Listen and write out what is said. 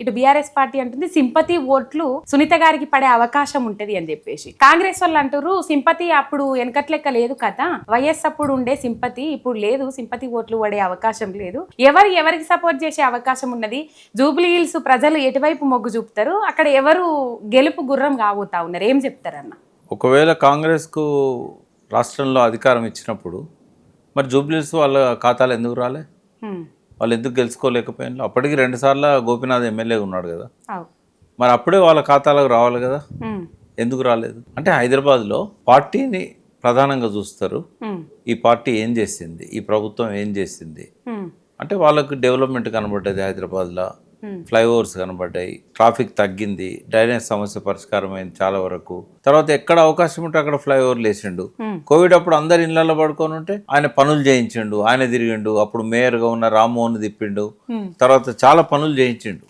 ఇటు BRS party అంటుంది sympathy ఓట్లు సునీత గారికి పడే అవకాశం ఉంటది అని చెప్పేసి. కాంగ్రెస్ వాళ్ళు అంటారు సింపతి అప్పుడు వెనకట్ లెక్క లేదు కదా. వైఎస్ అప్పుడు ఉండే సింపతి ఇప్పుడు లేదు. సింపతి ఓట్లు పడే అవకాశం లేదు. ఎవరు ఎవరికి సపోర్ట్ చేసే అవకాశం ఉన్నది? జూబ్లీ హిల్స్ ప్రజలు ఎటువైపు మొగ్గు చూపుతారు? అక్కడ ఎవరు గెలుపు గుర్రం కాబోతా ఉన్నారు? ఏం చెప్తారన్న? ఒకవేళ కాంగ్రెస్కు రాష్ట్రంలో అధికారం ఇచ్చినప్పుడు మరి జూబ్లీస్ వాళ్ళ ఖాతాలు ఎందుకు రాలే. వాళ్ళు ఎందుకు గెలుచుకోలేకపోయినా అప్పటికి రెండుసార్లు గోపీనాథ్ ఎమ్మెల్యే ఉన్నాడు కదా. మరి అప్పుడే వాళ్ళ ఖాతాలకు రావాలి కదా. ఎందుకు రాలేదు అంటే హైదరాబాద్లో పార్టీని ప్రధానంగా చూస్తారు. ఈ పార్టీ ఏం చేసింది ఈ ప్రభుత్వం ఏం చేసింది. అంటే వాళ్ళకు డెవలప్మెంట్ కనబడ్డది హైదరాబాద్లో. ఫ్లైఓవర్స్ కనబడ్డాయి. ట్రాఫిక్ తగ్గింది. డ్రైనేజ్ సమస్య పరిష్కారం అయింది చాలా వరకు. తర్వాత ఎక్కడ అవకాశం ఉంటే అక్కడ ఫ్లైఓవర్లు వేసిండు Hmm. కోవిడ్ అప్పుడు అందరు ఇళ్ళలో పడుకొని ఉంటే ఆయన పనులు చేయించిండు. ఆయన తిరిగిండు. అప్పుడు మేయర్గా ఉన్న రామ్మోహన్ తిప్పిండు. Hmm. తర్వాత చాలా పనులు చేయించిండు.